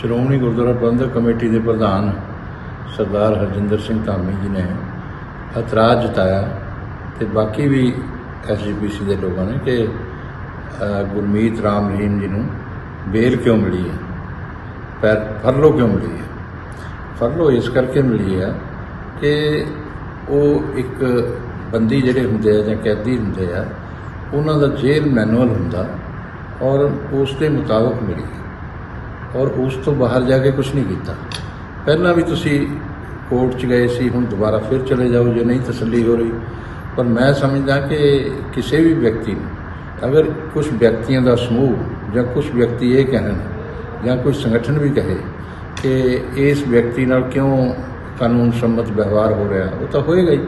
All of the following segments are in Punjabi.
ਸ਼੍ਰੋਮਣੀ ਗੁਰਦੁਆਰਾ ਪ੍ਰਬੰਧਕ ਕਮੇਟੀ ਦੇ ਪ੍ਰਧਾਨ ਸਰਦਾਰ ਹਰਜਿੰਦਰ ਸਿੰਘ ਧਾਮੀ ਜੀ ਨੇ ਇਤਰਾਜ਼ ਜਤਾਇਆ ਤੇ ਬਾਕੀ ਵੀ ਐਸਜੀਪੀਸੀ ਦੇ ਲੋਕਾਂ ਨੇ ਕਿ ਗੁਰਮੀਤ ਰਾਮ ਰਹੀਮ ਜੀ ਨੂੰ ਬੇਲ ਕਿਉਂ ਮਿਲੀ ਹੈ? ਪਰ ਫਰਲੋ ਕਿਉਂ ਮਿਲੀ ਹੈ? ਫਰਲੋ ਇਸ ਕਰਕੇ ਮਿਲੀ ਹੈ ਕਿ ਉਹ ਇੱਕ ਬੰਦੀ ਜਿਹੜੇ ਹੁੰਦੇ ਆ ਜਾਂ ਕੈਦੀ ਹੁੰਦੇ ਆ, ਉਹਨਾਂ ਦਾ ਜੇਲ੍ਹ ਮੈਨੂਅਲ ਹੁੰਦਾ ਔਰ ਉਸ ਦੇ ਮੁਤਾਬਕ ਮਿਲੀ ਔਰ ਉਸ ਤੋਂ ਬਾਹਰ ਜਾ ਕੇ ਕੁਝ ਨਹੀਂ ਕੀਤਾ। ਪਹਿਲਾਂ ਵੀ ਤੁਸੀਂ ਕੋਰਟ 'ਚ ਗਏ ਸੀ, ਹੁਣ ਦੁਬਾਰਾ ਫਿਰ ਚਲੇ ਜਾਓ, ਜੇ ਨਹੀਂ ਤਸੱਲੀ ਹੋ ਰਹੀ। ਪਰ ਮੈਂ ਸਮਝਦਾ ਕਿ ਕਿਸੇ ਵੀ ਵਿਅਕਤੀ ਨੂੰ, ਅਗਰ ਕੁਝ ਵਿਅਕਤੀਆਂ ਦਾ ਸਮੂਹ ਜਾਂ ਕੁਝ ਵਿਅਕਤੀ ਇਹ ਕਹਿਣ ਜਾਂ ਕੋਈ ਸੰਗਠਨ ਵੀ ਕਹੇ ਕਿ ਇਸ ਵਿਅਕਤੀ ਨਾਲ ਕਿਉਂ ਕਾਨੂੰਨ ਸੰਮਤ ਵਿਵਹਾਰ ਹੋ ਰਿਹਾ, ਉਹ ਤਾਂ ਹੋਏਗਾ ਹੀ।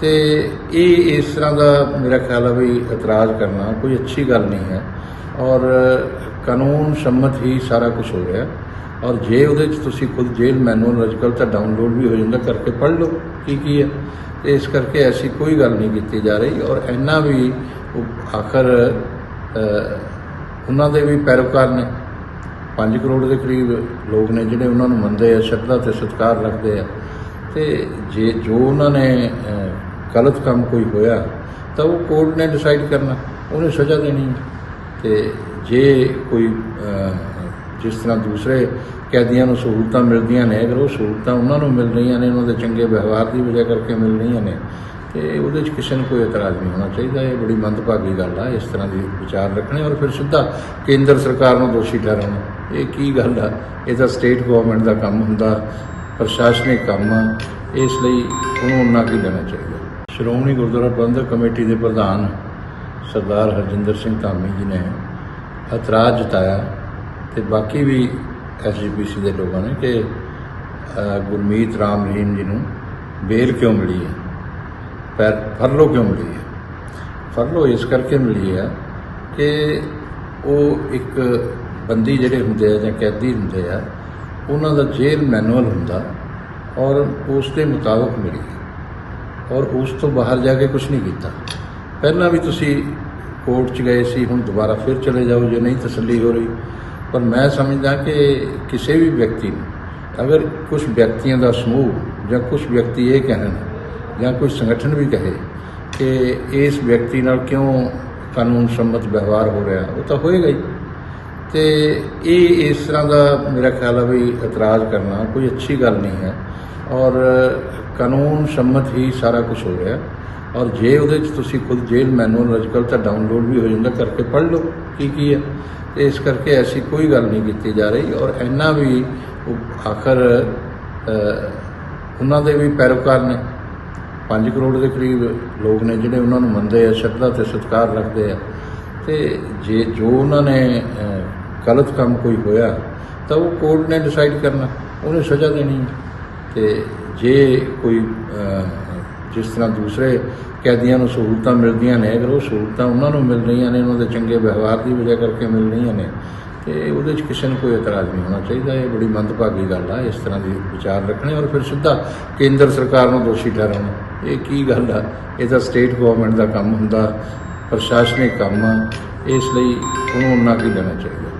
ਤੇ ਇਹ ਇਸ ਤਰ੍ਹਾਂ ਦਾ ਮੇਰਾ ਖਿਆਲ ਹੈ ਵੀ ਇਤਰਾਜ਼ ਕਰਨਾ ਕੋਈ ਅੱਛੀ ਗੱਲ ਨਹੀਂ ਹੈ। ਔਰ ਕਾਨੂੰਨ ਸੰਮਤ ਹੀ ਸਾਰਾ ਕੁਝ ਹੋ ਰਿਹਾ ਔਰ ਜੇ ਉਹਦੇ ਚ ਤੁਸੀਂ ਖੁਦ ਜੇਲ੍ਹ ਮੈਨੂਅਲ ਅੱਜਕੱਲ ਤਾਂ ਡਾਊਨਲੋਡ ਵੀ ਹੋ ਜਾਂਦਾ, ਕਰਕੇ ਪੜ੍ਹ ਲਓ ਕੀ ਕੀ ਹੈ। ਤੇ ਇਸ ਕਰਕੇ ਐਸੀ ਕੋਈ ਗੱਲ ਨਹੀਂ ਕੀਤੀ ਜਾ ਰਹੀ ਔਰ ਇੰਨਾ ਵੀ ਆਖਰ ਉਹਨਾਂ ਦੇ ਵੀ ਪੈਰੋਕਾਰ ਨੇ 5 ਕਰੋੜ ਦੇ ਕਰੀਬ ਲੋਕ ਨੇ ਜਿਹੜੇ ਉਹਨਾਂ ਨੂੰ ਮੰਨਦੇ ਆ, ਸ਼ਰਧਾ ਤੇ ਸਤਿਕਾਰ ਰੱਖਦੇ ਆ। ਤੇ ਜੇ ਜੋ ਉਹਨਾਂ ਨੇ ਗਲਤ ਕੰਮ ਕੋਈ ਹੋਇਆ, ਤਾਂ ਉਹ ਕੋਰਟ ਨੇ ਡਿਸਾਈਡ ਕਰਨਾ, ਉਹਨੇ ਸਜ਼ਾ ਦੇਣੀ ਹੈ। ਤੇ ਜੇ ਕੋਈ ਜਿਸ ਤਰ੍ਹਾਂ ਦੂਸਰੇ ਕੈਦੀਆਂ ਨੂੰ ਸਹੂਲਤਾਂ ਮਿਲਦੀਆਂ ਨੇ, ਅਗਰ ਉਹ ਸਹੂਲਤਾਂ ਉਹਨਾਂ ਨੂੰ ਮਿਲ ਰਹੀਆਂ ਨੇ, ਉਹਨਾਂ ਦੇ ਚੰਗੇ ਵਿਵਹਾਰ ਦੀ ਵਜ੍ਹਾ ਕਰਕੇ ਮਿਲ ਰਹੀਆਂ ਨੇ, ਤੇ ਉਹਦੇ 'ਚ ਕਿਸੇ ਨੂੰ ਕੋਈ ਇਤਰਾਜ਼ ਨਹੀਂ ਹੋਣਾ ਚਾਹੀਦਾ। ਇਹ ਬੜੀ ਮੰਦਭਾਗੀ ਗੱਲ ਆ, ਇਸ ਤਰ੍ਹਾਂ ਦੀ ਵਿਚਾਰ ਰੱਖਣੇ ਔਰ ਫਿਰ ਸਿੱਧਾ ਕੇਂਦਰ ਸਰਕਾਰ ਨੂੰ ਦੋਸ਼ੀ ਠਹਿਰਾਉਣਾ। ਇਹ ਕੀ ਗੱਲ ਆ? ਇਹ ਤਾਂ ਸਟੇਟ ਗਵਰਨਮੈਂਟ ਦਾ ਕੰਮ ਹੁੰਦਾ, ਪ੍ਰਸ਼ਾਸਨਿਕ ਕੰਮ ਆ। ਇਸ ਲਈ ਉਹਨੂੰ ਉਹਨਾਂ ਕੀ ਦੇਣਾ ਚਾਹੀਦਾ। ਸ਼੍ਰੋਮਣੀ ਗੁਰਦੁਆਰਾ ਪ੍ਰਬੰਧਕ ਕਮੇਟੀ ਦੇ ਪ੍ਰਧਾਨ ਸਰਦਾਰ ਹਰਜਿੰਦਰ ਸਿੰਘ ਧਾਮੀ ਜੀ ਨੇ ਇਤਰਾਜ਼ ਜਤਾਇਆ ਤੇ ਬਾਕੀ ਵੀ ਐਸਜੀਪੀਸੀ ਦੇ ਲੋਕਾਂ ਨੇ ਕਿ ਗੁਰਮੀਤ ਰਾਮ ਰਹੀਮ ਜੀ ਨੂੰ ਬੇਲ ਕਿਉਂ ਮਿਲੀ ਹੈ? ਪਰ ਫਰਲੋ ਕਿਉਂ ਮਿਲੀ ਹੈ? ਫਰਲੋ ਇਸ ਕਰਕੇ ਮਿਲੀ ਹੈ ਕਿ ਉਹ ਇੱਕ ਬੰਦੀ ਜਿਹੜੇ ਹੁੰਦੇ ਆ ਜਾਂ ਕੈਦੀ ਹੁੰਦੇ ਆ, ਉਹਨਾਂ ਦਾ ਜੇਲ੍ਹ ਮੈਨੂਅਲ ਹੁੰਦਾ ਔਰ ਉਸ ਦੇ ਮੁਤਾਬਕ ਮਿਲੀ ਔਰ ਉਸ ਤੋਂ ਬਾਹਰ ਜਾ ਕੇ ਕੁਝ ਨਹੀਂ ਕੀਤਾ। ਪਹਿਲਾਂ ਵੀ ਤੁਸੀਂ ਕੋਰਟ 'ਚ ਗਏ ਸੀ, ਹੁਣ ਦੁਬਾਰਾ ਫਿਰ ਚਲੇ ਜਾਓ, ਜੇ ਨਹੀਂ ਤਸੱਲੀ ਹੋ ਰਹੀ। ਪਰ ਮੈਂ ਸਮਝਦਾ ਕਿ ਕਿਸੇ ਵੀ ਵਿਅਕਤੀ ਨੂੰ, ਅਗਰ ਕੁਝ ਵਿਅਕਤੀਆਂ ਦਾ ਸਮੂਹ ਜਾਂ ਕੁਝ ਵਿਅਕਤੀ ਇਹ ਕਹਿਣ ਜਾਂ ਕੋਈ ਸੰਗਠਨ ਵੀ ਕਹੇ ਕਿ ਇਸ ਵਿਅਕਤੀ ਨਾਲ ਕਿਉਂ ਕਾਨੂੰਨ ਸੰਮਤ ਵਿਵਹਾਰ ਹੋ ਰਿਹਾ, ਉਹ ਤਾਂ ਹੋਏਗਾ ਹੀ। ਤੇ ਇਹ ਇਸ ਤਰ੍ਹਾਂ ਦਾ ਮੇਰਾ ਖਿਆਲ ਹੈ ਵੀ ਇਤਰਾਜ਼ ਕਰਨਾ ਕੋਈ ਅੱਛੀ ਗੱਲ ਨਹੀਂ ਹੈ। ਔਰ ਕਾਨੂੰਨ ਸੰਮਤ ਹੀ ਸਾਰਾ ਕੁਝ ਹੋ ਰਿਹਾ। ਔਰ ਜੇ ਉਹਦੇ ਚ ਤੁਸੀਂ ਖੁਦ ਜੇਲ੍ਹ ਮੈਨੂਅਲ ਅੱਜਕੱਲ ਤਾਂ ਡਾਊਨਲੋਡ ਵੀ ਹੋ ਜਾਂਦਾ, ਕਰਕੇ ਪੜ੍ਹ ਲਓ ਕੀ ਕੀ ਹੈ। ਤੇ ਇਸ ਕਰਕੇ ਐਸੀ ਕੋਈ ਗੱਲ ਨਹੀਂ ਕੀਤੀ ਜਾ ਰਹੀ ਔਰ ਇੰਨਾ ਵੀ ਆਖਰ ਉਹਨਾਂ ਦੇ ਵੀ ਪੈਰੋਕਾਰ ਨੇ 5 ਕਰੋੜ ਦੇ ਕਰੀਬ ਲੋਕ ਨੇ ਜਿਹੜੇ ਉਹਨਾਂ ਨੂੰ ਮੰਨਦੇ ਆ, ਸ਼ਰਧਾ ਤੇ ਸਤਿਕਾਰ ਰੱਖਦੇ ਆ। ਤੇ ਜੇ ਜੋ ਉਹਨਾਂ ਨੇ ਗਲਤ ਕੰਮ ਕੋਈ ਹੋਇਆ, ਤਾਂ ਉਹ ਕੋਰਟ ਨੇ ਡਿਸਾਈਡ ਕਰਨਾ, ਉਹਨੇ ਸਜ਼ਾ ਦੇਣੀ ਹੈ। ਤੇ ਜੇ ਕੋਈ ਜਿਸ ਤਰ੍ਹਾਂ ਦੂਸਰੇ ਕੈਦੀਆਂ ਨੂੰ ਸਹੂਲਤਾਂ ਮਿਲਦੀਆਂ ਨੇ, ਅਗਰ ਉਹ ਸਹੂਲਤਾਂ ਉਹਨਾਂ ਨੂੰ ਮਿਲ ਰਹੀਆਂ ਨੇ, ਉਹਨਾਂ ਦੇ ਚੰਗੇ ਵਿਵਹਾਰ ਦੀ ਵਜ੍ਹਾ ਕਰਕੇ ਮਿਲ ਰਹੀਆਂ ਨੇ, ਤੇ ਉਹਦੇ 'ਚ ਕਿਸੇ ਨੂੰ ਕੋਈ ਇਤਰਾਜ਼ ਨਹੀਂ ਹੋਣਾ ਚਾਹੀਦਾ। ਇਹ ਬੜੀ ਮੰਦਭਾਗੀ ਗੱਲ ਆ, ਇਸ ਤਰ੍ਹਾਂ ਦੀ ਵਿਚਾਰ ਰੱਖਣੇ ਔਰ ਫਿਰ ਸਿੱਧਾ ਕੇਂਦਰ ਸਰਕਾਰ ਨੂੰ ਦੋਸ਼ੀ ਠਹਿਰਾਉਣਾ। ਇਹ ਕੀ ਗੱਲ ਆ? ਇਹ ਤਾਂ ਸਟੇਟ ਗਵਰਨਮੈਂਟ ਦਾ ਕੰਮ ਹੁੰਦਾ, ਪ੍ਰਸ਼ਾਸਨਿਕ ਕੰਮ ਆ। ਇਸ ਲਈ ਉਹਨੂੰ ਉਹਨਾਂ ਕੀ ਦੇਣਾ ਚਾਹੀਦਾ।